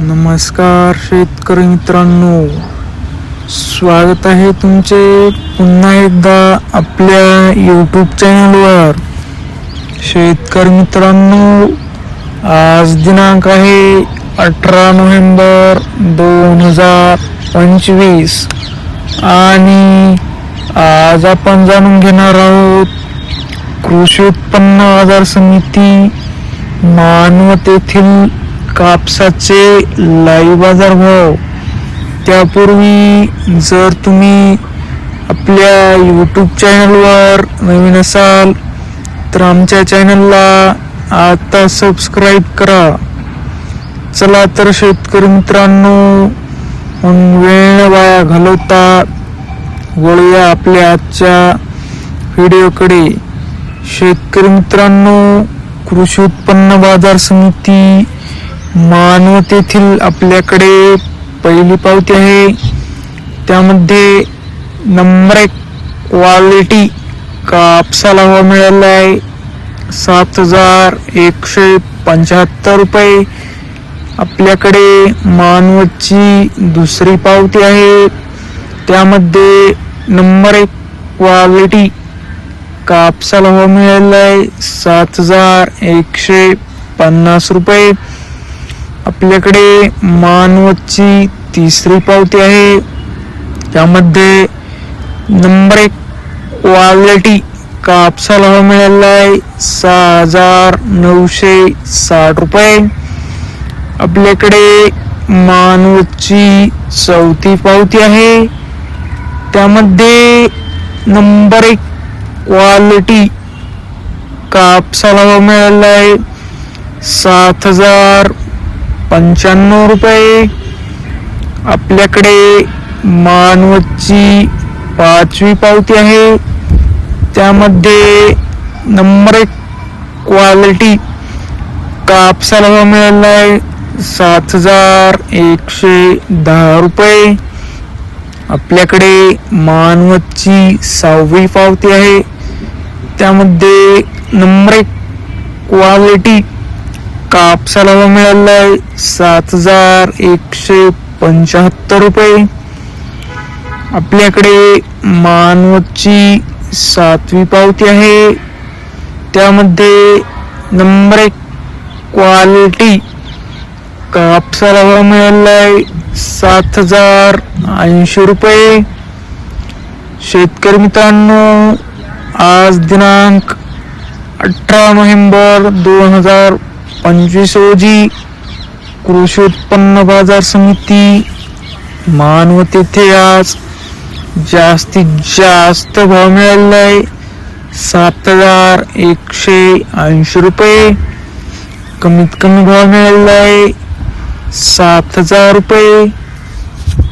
नमस्कार शेतकरी मित्रांनो. स्वागत आहे तुमचे पुन्हा एकदा आपल्या यूट्यूब चॅनलवर शेतकरी मित्रांनो आज दिनांक आहे अठरा नोव्हेंबर दोन हजार पंचवीस. आणि आज आपण जाणून घेणार आहोत कृषी उत्पन्न बाजार समिती मानवत येथील कापसाचे लाईव्ह बाजार भाव. त्यापूर्वी जर तुम्ही आपल्या यूट्यूब चॅनलवर नवीन असाल तर आमच्या चॅनलला आता सबस्क्राईब करा. चला तर शेतकरी मित्रांनो वेळ वाया घालवता वळूया आपल्या आजच्या व्हिडिओकडे. शेतकरी मित्रांनो कृषी उत्पन्न बाजार समिती मानवतेतील आपल्याकडे पहिली पावती आहे. त्यामध्ये नंबर एक क्वालिटी कापसाला हवा मिळाला आहे. सात हजार एकशे पंच्याहत्तर रुपये. आपल्याकडे मानवतची दुसरी पावती आहे. त्यामध्ये नंबर एक क्वालिटी कापसाला हवा मिळाला आहे. सात हजार एकशे पन्नास रुपये. आपल्याकडे मानवतची तिसरी पावती आहे. त्यामध्ये नंबर एक क्वालिटी कापसाला हवा मिळाला आहे. सहा हजार नऊशे साठ रुपये. आपल्याकडे मानवतची चौथी पावती आहे. त्यामध्ये नंबर एक क्वालिटी कापसाला हवा मिळाला आहे. सात हजार पंच्याण्णव रुपये. आपल्याकडे मानवतची पाचवी पावती आहे. त्यामध्ये नंबर एक क्वालिटी कापसाला भाव मिळाला आहे. सात हजार एकशे दहा रुपये. आपल्याकडे मानवतची सहावी पावती आहे. त्यामध्ये नंबर एक क्वालिटी कापसाला हवा मिळाला आहे सात हजार एकशे पंच्याहत्तर रुपये. आपल्याकडे मानवतची सातवी पावती आहे. त्यामध्ये नंबर एक क्वालिटी कापसाला भाव मिळाला आहे सात हजार ऐंशी रुपये. शेतकरी मित्रांनो आज दिनांक अठरा नोव्हेंबर दोन हजार पंचवीस रोजी कृषी उत्पन्न बाजार समिती मानव तेथे आज जास्तीत जास्त भाव मिळालेला आहे सात हजार एकशे ऐंशी रुपये. कमीत कमी भाव मिळालेला आहे सात हजार रुपये.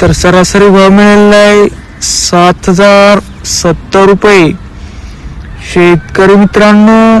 तर सरासरी भाव मिळालेला आहे सात हजार सत्तर रुपये. शेतकरी मित्रांनो